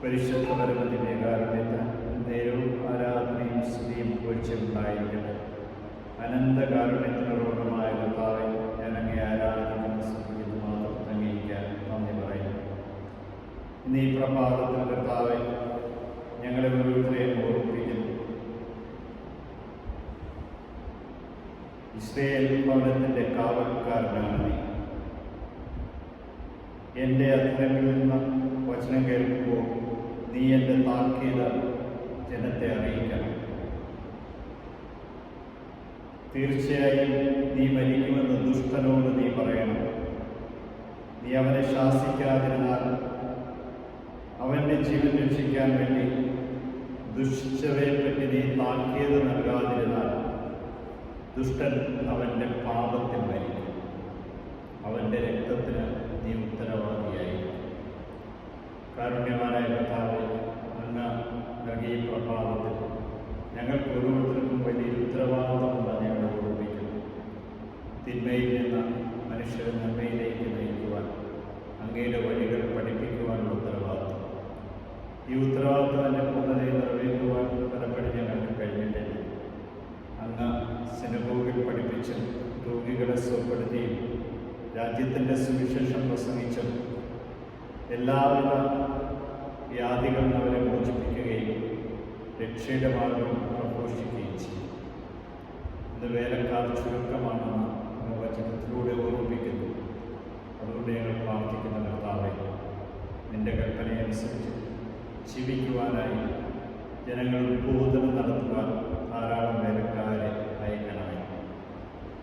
പരിശുദ്ധ പരമത്തിന്റെ കാരണത്തിന് നേരവും ആരാധനയും സ്തുതിയും പൊഴിച്ചുണ്ടായിരിക്കട്ടെ അനന്ത ഇന്ന് ഈ പ്രഭാതത്തിൽ കർത്താവെ ഞങ്ങളെ ഓരോരുത്തരെയും ഓർമ്മിപ്പിക്കുന്നു. ഇസ്രയേൽ ഭവനത്തിന്റെ കാവൽക്കാരനാണ് നീ. എന്റെ അധരങ്ങളിൽ നിന്ന് വചനം കേൾക്കുമ്പോൾ നീ എന്റെ താക്കീത ജനത്തെ അറിയിക്കണം. തീർച്ചയായും നീ മരിക്കുമെന്ന് ദുഷ്ടനോട് നീ പറയണം. നീ അവനെ ശാസിക്കാതിരുന്നാൽ ജീവൻ രക്ഷിക്കാൻ വേണ്ടി ദുഷിച്ചവയെപ്പറ്റി നീ താക്കിയത് നൽകാതിരുന്നാൽ ദുഷ്ടൻ അവന്റെ പാപത്തിൽ മരിക്കും. അവന്റെ രക്തത്തിന് നീ ഉത്തരവാദിയായി കാരുണ്യവാനായ കഥാവ് അങ്ങ് നൽകിയ പ്രഭാതത്തിൽ ഞങ്ങൾക്ക് ഓരോരുത്തർക്കും വലിയൊരു ഉത്തരവാദിത്തമുണ്ട് ഞങ്ങളെ ഓർമ്മിക്കുന്നു തിന്മയിൽ നിന്ന് മനുഷ്യരെ നന്മയിലേക്ക് നയിക്കുവാൻ അങ്ങയുടെ വഴികൾ ഈ ഉത്തരവാദിത്തം പൂർണതയെ നിറവേറ്റുവാൻ പലപ്പോഴും ഞങ്ങൾക്ക് കഴിഞ്ഞിട്ടില്ല. അന്ന് സിനഗോഗിൽ പഠിപ്പിച്ചും രോഗികളെ സുഖപ്പെടുത്തിയും രാജ്യത്തിന്റെ സുവിശേഷം പ്രസംഗിച്ചും എല്ലാവിധ വ്യാധികളും അവരെ മോചിപ്പിക്കുകയും രക്ഷയുടെ മാർഗം പ്രഘോഷിക്കുകയും ചെയ്യും ഇന്ന് വേലക്കാർ ചുരുക്കമാണെന്ന് വചനത്തിലൂടെ ഓർമ്മിപ്പിക്കുന്നു. അതുകൊണ്ട് ഞങ്ങൾ പ്രാർത്ഥിക്കുന്ന കർത്താവെ നിന്റെ കൽപ്പനയനുസരിച്ച് ജീവിക്കുവാനായി ജനങ്ങൾ ഉദ്ബോധനം നടത്തുവാൻ ധാരാളം വേലക്കാരെ അയക്കണമേ.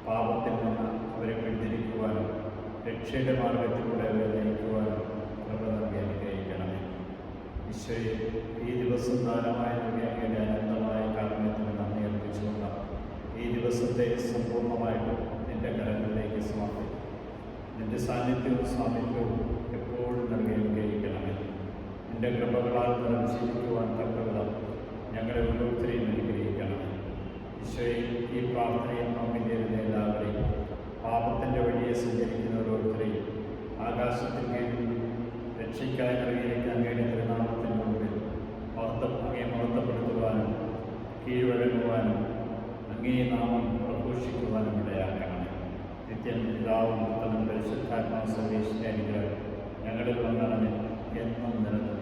പാപത്തിൽ നിന്ന് അവരെ പിന്തിരിക്കുവാനും രക്ഷയുടെ മാർഗത്തിലൂടെ അവരെ നയിക്കുവാനും കൃപ നൽകി അനുഗ്രഹിക്കണമേ. ഈശോയെ ഈ ദിവസം ദാനമായി അങ്ങയുടെ അനന്തമായ കാരണത്തിന് നന്ദി അർപ്പിച്ചുകൊണ്ട് ഈ ദിവസത്തെ സമ്പൂർണമായിട്ടും നിന്റെ കരങ്ങളിലേക്ക് സമർപ്പിക്കും. നിന്റെ സാന്നിധ്യവും സാമീപ്യവും എപ്പോഴും നൽകി നിന്റെ കൃപകളാൽ നിറം ജീവിക്കുവാൻ തക്കവിധം ഞങ്ങളെ ഓരോരുത്തരെയും അനുഗ്രഹിക്കണം. ഈശോയെ ഈ പ്രാർത്ഥനയിൽ പങ്കുചേരുന്ന എല്ലാവരെയും പാപത്തിന്റെ വഴിയെ സഞ്ചരിക്കുന്ന ഓരോരുത്തരെയും ആകാശത്തിൽ കീഴിൽ രക്ഷിക്കായി നൽകിയിരിക്കുന്ന കഴിഞ്ഞ തിരുനാമത്തിന്റെ മുമ്പിൽ മഹത്വം അങ്ങയെ മഹത്വപ്പെടുത്തുവാനും കീഴ്വഴങ്ങുവാനും അങ്ങേ നാമം പ്രഘോഷിക്കുവാനും ഇടയാക്കണം നിത്യം പിതാവും പുത്രനും പരിശുദ്ധാത്മാ സർവേശ്വര അനുഗ്രഹം ഞങ്ങളിൽ എന്നും നിലനിൽക്കും